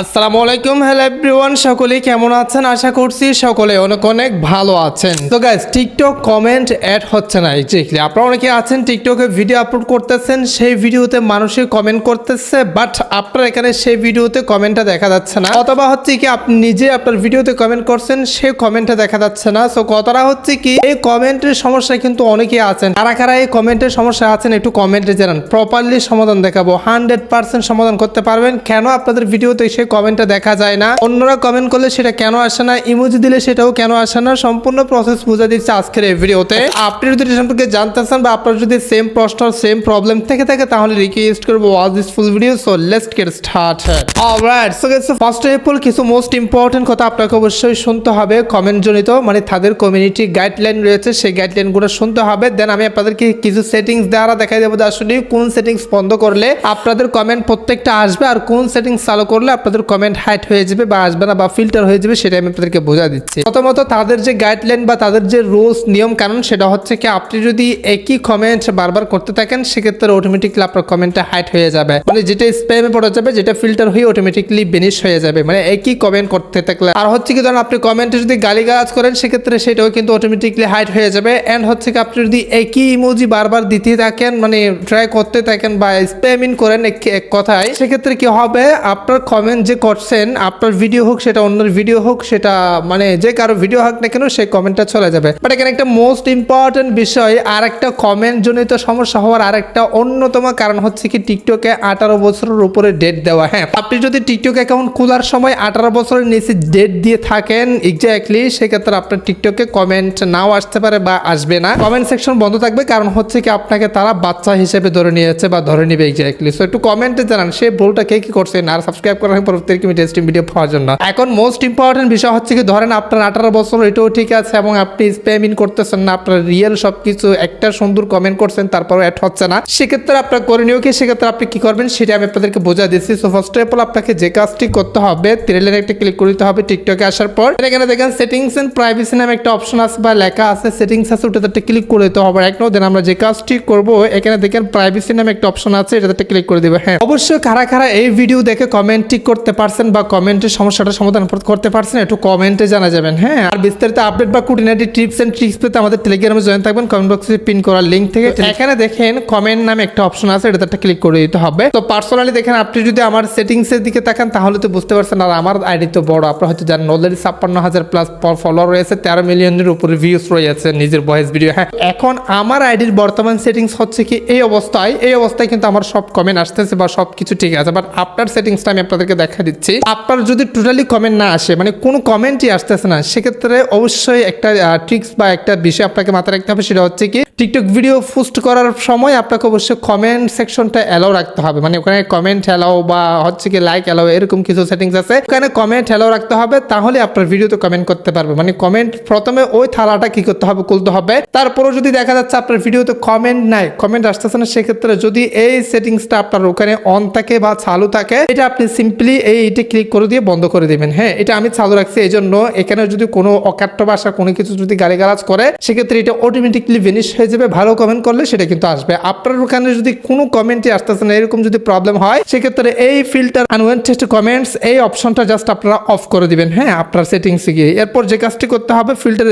আসসালামু আলাইকুম hello everyone সকলে কেমন আছেন? আশা করছি সকলে অনেক অনেক ভালো আছেন। তো গাইস টিকটক কমেন্ট অ্যাড হচ্ছে না এক্স্যাক্টলি আপনারা অনেকে আছেন টিকটকে ভিডিও আপলোড করতেছেন, সেই ভিডিওতে মানুষই কমেন্ট করতেছে বাট আপনার এখানে সেই ভিডিওতে কমেন্টটা দেখা যাচ্ছে না। অথবা হচ্ছে কি, আপনি নিজে আপনার ভিডিওতে কমেন্ট করছেন সেই কমেন্টটা দেখা যাচ্ছে না। সো কথাটা হচ্ছে কি, এই কমেন্টের সমস্যা কিন্তু অনেকেই আছেন। কারা কারা এই কমেন্টের সমস্যা আছেন, একটু কমেন্টে জানান। প্রপারলি সমাধান দেখাবো হান্ড্রেড পার্সেন্ট সমাধান করতে পারবেন। কেন আপনাদের ভিডিওতে সেই কমেন্টটা দেখা যায় না। অন্যরা কমেন্ট করলে সেটা কেন আসে না? ইমোজি দিলে সেটাও কেন আসে না? সম্পূর্ণ প্রসেস বুঝা দিচ্ছে আজকের এই ভিডিওতে। আপনি যদি এটা সম্পর্কে জানতে চান বা আপনার যদি সেম প্রশ্ন সেম প্রবলেম থেকে থাকে, তাহলে রিকোয়েস্ট করব watch this full video so let's get started alright so guys first of all কিছু মোস্ট ইম্পর্টেন্ট কথা আপনাকে অবশ্যই শুনতে হবে কমেন্ট জনিত মানে তাদের কমিউনিটি গাইডলাইন রয়েছে, সেই গাইডলাইনগুলো শুনতে হবে। দেন আমি আপনাদেরকে কিছু সেটিংস দ্বারা দেখাই দেবো আসলে কোন সেটিংস বন্ধ করলে আপনাদের কমেন্ট প্রত্যেকটা আসবে, আর কোন সেটিংস চালু করলে আপনাদের কমেন্ট হাইট হয়ে যাবে বা আসবে না বা ফিল্টার হয়ে যাবে সেটা আমি আপনাদেরকে বোঝা দিচ্ছি। প্রথমত তাদের যে গাইডলাইন বা তাদের যে রুলস নিয়ম কানুন, সেটা হচ্ছে কি আপনি যদি একই কমেন্ট বারবার করতে থাকেন, সেক্ষেত্রে অটোমেটিকলি আপনার কমেন্টটা হাইট হয়ে যাবে। মানে যেটা স্প্যামে পড়ে যাবে, যেটা ফিল্টার হয়ে অটোমেটিকলি বেনিশ হয়ে যাবে। মানে একই কমেন্ট করতে থাকলে। আর হচ্ছে কি ধরুন আপনি কমেন্টে যদি গালিগালাজ করেন, সেক্ষেত্রে সেটাও কিন্তু অটোমেটিকলি হাইট হয়ে যাবে। অ্যান্ড হচ্ছে কি আপনি যদি একই ইমোজি বারবার দিতে থাকেন মানে ট্রাই করতে থাকেন বা স্প্যামিং করেন এক কথায়, সেক্ষেত্রে কি হবে? আপনার কমেন্ট যে করছেন, আপনার ভিডিও হোক, সেটা অন্যের ভিডিও হোক, সেটা মানে যে কারও ভিডিও হোক না কেন সেই কমেন্টটা চলে যাবে। বাট এখানে একটা মোস্ট ইম্পর্টেন্ট বিষয় আর একটা কমেন্ট জনিত সমস্যা হওয়ার আর একটা অন্যতম কারণ হচ্ছে কি টিকটকে আঠারো বছরের উপরে ডেট দেওয়া। হ্যাঁ আপনি যদি টিকটক অ্যাকাউন্ট খোলার সময় আঠারো বছরের নিচে ডেট দিয়ে থাকেন এক্স্যাক্টলি সেক্ষেত্রে আপনার টিকটকে কমেন্ট নাও আসতে পারে বা আসবে না। কমেন্ট সেকশন বন্ধ থাকবে, কারণ হচ্ছে কি, আপনাকে তারা বাচ্চা হিসেবে ধরে নিয়েছে বা ধরে নিবে এক্স্যাক্টলি সো একটু কমেন্টে জানান, সে ভুলটা কে, কি করছেন আর সাবস্ক্রাইব করার পরবর্তী টেস্টিং ভিডিও পাওয়ার জন্য। এখন মোস্ট ইম্পর্টেন্ট বিষয় হচ্ছে কি, ধরেন আপনার আঠারো বছর, এটাও ঠিক আছে, এবং আপনি স্প্যামিং করতেছেন না, আপনার রিয়েল সবকিছু একটা সুন্দর কমেন্ট করছেন তারপর অ্যাড হচ্ছে না। সেক্ষেত্রে আপনার করণীয় কি, সেক্ষেত্রে আপনি কি করবেন, সেটা আমি আপনাদেরকে বোঝা দিচ্ছি। সো ফার্স্ট অফ অল আপনাকে যে কাজটি করতে হবে ত্রিলের একটা ক্লিক করতে হবে টিকটকে আসার পর। এখানে দেখেন সেটিংস এন্ড প্রাইভেসি নামে একটা অপশন আছে বা লেখা আছে সেটিংস আছে, ওটাতে একটা ক্লিক করে দিতে হবে এক দেন আমরা যে কাজটি করব, এখানে দেখেন প্রাইভেসি নামে একটা অপশন আছে, এটাতে ক্লিক করে দিবে হ্যাঁ। অবশ্যই কারা কারা এই ভিডিও দেখে কমেন্ট ঠিক করতে পারছেন বা কমেন্টের সমস্যাটা সমাধান করতে পারছেন, একটু কমেন্টে জানা যাবেন হ্যাঁ? আর বিস্তারিত আপডেট বা কুটিনাটি টিপস এন্ড ট্রিক্স পেতে আমাদের টেলিগ্রামে জয়েন থাকবেন কমেন্ট বক্সে পিন করার লিঙ্ক থেকে। এখানে দেখেন কমেন্ট নামে একটা অপশন আছে এটাতে একটা ক্লিক করে দিতে হবে। তো পার্সোনালি দেখেন, আপনি যদি আমার সেটিংস এর দিকে তাকান, তাহলে তো বুঝতে পারছেন, আর আমার আইডি তো বড়, আপনারা হয়তো জানেন অলরেডি ছাপ্পান্ন হাজার প্লাস ফলোয়ার রয়েছে, তেরো মিলিয়নের উপরে ভিউস রয়েছে, নিজের ভয়েস ভিডিও হ্যাঁ? এখন আমার আইডির বর্তমান সেটিংস হচ্ছে কি, এই অবস্থায় এই অবস্থায় কিন্তু আমার সব কমেন্ট আসতেছে বা সব কিছু ঠিক আছে বাট আপনার সেটিংসটা আমি আপনাদেরকে দেখা দিচ্ছি। আপনার যদি টোটালি কমেন্ট না আসে মানে কোনো কমেন্টই আসতেছে না, সেক্ষেত্রে অবশ্যই একটা ট্রিক্স বা একটা বিষয় আপনাকে মাথায় রাখতে হবে, সেটা হচ্ছে কি টিকটক ভিডিও পোস্ট করার সময় আপনাকে অবশ্যই কমেন্ট সেকশনটা অ্যালাউ রাখতে হবে। মানে ওখানে কমেন্ট অ্যালাউ বা হচ্ছে কি লাইক অ্যালাউ এরকম কিছু সেটিংস আছে। ওখানে কমেন্ট অ্যালাউ রাখতে হবে, তাহলে আপনার ভিডিওতে কমেন্ট করতে পারবে। মানে কমেন্ট প্রথমে ওই থালাটা কি করতে হবে, খুলতে হবে। তারপরও যদি দেখা যাচ্ছে আপনার ভিডিওতে কমেন্ট নাই কমেন্ট আসতেছে না, সেক্ষেত্রে যদি এই সেটিংসটা আপনার ওখানে অন থাকে বা চালু থাকে, এটা আপনি সিম্পলি এই এটা ক্লিক করে দিয়ে বন্ধ করে দিবেন। হ্যাঁ এটা আমি চালু রাখছি এই জন্য এখানে যদি কোনো অকাট্য ভাষা, কোনো কিছু যদি গালিগালাজ করে, সেক্ষেত্রে এটা অটোমেটিকলি ভেনিশ হয়ে যাবে। ভালো কমেন্ট করলে সেটা কিন্তু আসবে। আপনার ওখানে যদি কোনো কমেন্টই আসতেছে না, এরকম যদি প্রবলেম হয়, সেক্ষেত্রে এই ফিল্টার আনওয়েন্টেড কমেন্টস এই অপশনটা জাস্ট আপনারা অফ করে দিবেন। হ্যাঁ আপনার সেটিংসে গিয়ে। এরপর যে কাজটি করতে হবে ফিল্টার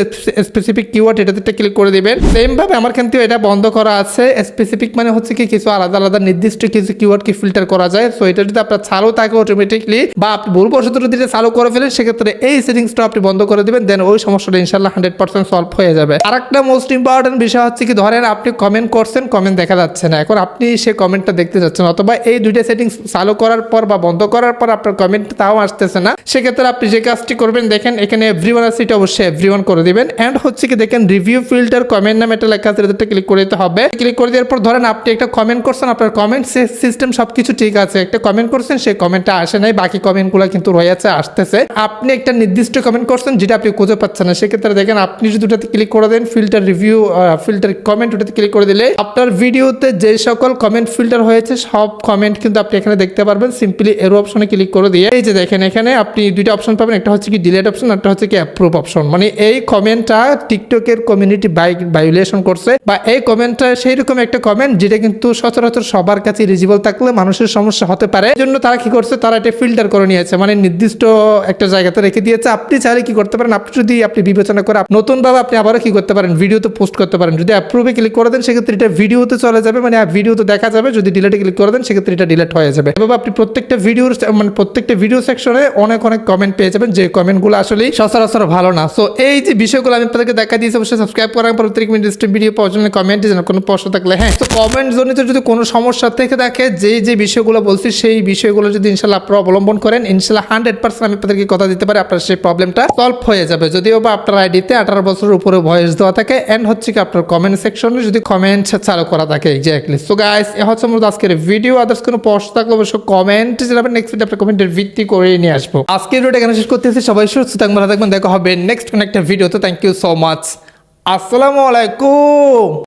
স্পেসিফিক কিওয়ার্ড এটাতে ক্লিক করে দিবেন। সেম ভাবে আমার কিন্তু এটা বন্ধ করা আছে। স্পেসিফিক মানে হচ্ছে কি, কিছু আলাদা আলাদা, নির্দিষ্ট কিছু কিওয়ার্ড কি ফিল্টার করা যায়। সো এটা যদি আপনার চালু থাকে অটোমেটিকলি বা আপনি ভুলবশত যদি এটা চালু করে ফেলেন, সেক্ষেত্রে এই সেটিংসটা আপনি বন্ধ করে দিবেন দেন ওই সমস্যাটা ইনশাল্লাহ হান্ড্রেড পার্সেন্ট সলভ হয়ে যাবে। আর একটা মোস্ট ইম্পর্টেন্ট বিষয় হচ্ছে কি, ধরেন আপনি কমেন্ট করছেন কমেন্ট দেখা যাচ্ছে না। এখন আপনি সেই কমেন্টটা দেখতে যাচ্ছেন, অথবা এই দুইটা সেটিংস চালু করার পর বা বন্ধ করার পর আপনার কমেন্ট তাও আসতেছে না। সেক্ষেত্রে আপনি যে কাজটি করবেন, দেখেন এখানে এভরিওয়ান আছে, এটা অবশ্যই এভরিওয়ান করে দিবেন। অ্যান্ড হচ্ছে কি, দেখেন রিভিউ ফিল্টার কমেন্ট নামে একটা লেখা আছে, এটাতে ক্লিক করে দিতে হবে। ক্লিক করে দেওয়ার পর ধরেন আপনি একটা কমেন্ট করছেন, আপনার কমেন্ট সিস্টেম সবকিছু ঠিক আছে। একটা কমেন্ট করছেন, সেই কমেন্টটা আসে নাই, বাকি কমেন্টগুলো কিন্তু রয়েছে, আসতেছে। আপনি একটা নির্দিষ্ট কমেন্ট করছেন, যেটা আপনি খুঁজে পাচ্ছেন না, সেক্ষেত্রে দেখেন আপনি যদি ওটাতে ক্লিক করে দেন ফিল্টার রিভিউ ফিল্টার কমেন্ট ওটাতে ক্লিক করে দিলে আপনার ভিডিওতে যে সকল কমেন্ট ফিল্টার হয়েছে, সব কমেন্ট কিন্তু আপনি এখানে দেখতে পারবেন। সিম্পলি এরো অপশনে ক্লিক করে দিয়ে, এই যে দেখেন এখানে আপনি দুইটা অপশন পাবেন, একটা হচ্ছে কি ডিলেট অপশন একটা হচ্ছে কি অ্যাপ্রুভ অপশন মানে এই কমেন্টটা টিকটকের কমিউনিটি ভাইলেশন করছে, বা এই কমেন্টটা সেই রকম একটা কমেন্ট যেটা কিন্তু সচরাচর সবার কাছে রিজিবল থাকলে মানুষের সমস্যা হতে পারে। জন্য তারা কি করছে, তারা এটা ফিল্টার করে নিয়েছে। মানে নির্দিষ্ট একটা জায়গাতে রেখে দিয়েছে। আপনি চাইলে কি করতে পারেন? আপনি যদি আপনি বিবেচনা করে নতুনভাবে আপনি আবারও কি করতে পারেন? ভিডিওতে পোস্ট করতে পারেন। যদি অ্যাপ্রুভে ক্লিক করে দেন, সেক্ষেত্রে এটা ভিডিওতে চলে যাবে। মানে ভিডিওতে দেখা যাবে। যদি ডিলেটে ক্লিক করে দেন, সেক্ষেত্রে এটা ডিলেট হয়ে যাবে। এভাবে আপনি প্রত্যেকটা ভিডিওর মানে প্রত্যেকটা ভিডিও সেকশনে অনেক অনেক কমেন্ট পেয়ে যাবেন। যে কমেন্টগুলো আসলে সচরাচর ভালো না। সো এই যে বিষয়গুলো আমি আপনাদেরকে দেখা দিয়েছি, অবশ্যই সাবস্ক্রাইব করার পর প্রত্যেক মিনিট ভিডিও পাওয়ার জন্য কমেন্টে যেন কোনো প্রশ্ন থাকলে। হ্যাঁ তো কমেন্ট জনিত যদি কোনো সমস্যা থেকে থাকে যে যে বিষয়গুলো বলছি, সেই বিষয়গুলো যদি ইনশাল্লাহ অবলম্বন করেন, ইনশাল্লাহ হান্ড্রেড পার্সেন্ট আমি আপনাদেরকে কথা দিতে পারি, আপনার সেই প্রবলেমটা সলভ হয়ে যাবে। যদিও বা আপনার আইডিতে আঠারো বছরের উপরে ভয়েস দেওয়া থাকে অ্যান্ড হচ্ছে কি আপনার কমেন্ট সেকশনে যদি কমেন্ট চালু করা থাকে এক্স্যাক্টলি সো গাইস এ হচ্ছে মূলত আজকের ভিডিও আদার্স কোনো প্রশ্ন থাকলে অবশ্যই কমেন্ট জানাবেন নেক্সট ভিডিও আপনার কমেন্টের ভিত্তি করে নিয়ে আসব। আজকের ভিডিওটা এখানে শেষ করতেছি, সবাই সুস্থ থাকবেন, ভালো থাকবেন, দেখা হবে নেক্সট কোনো একটা ভিডিও তো থ্যাংক ইউ সো মাচ আসসালামু আলাইকুম।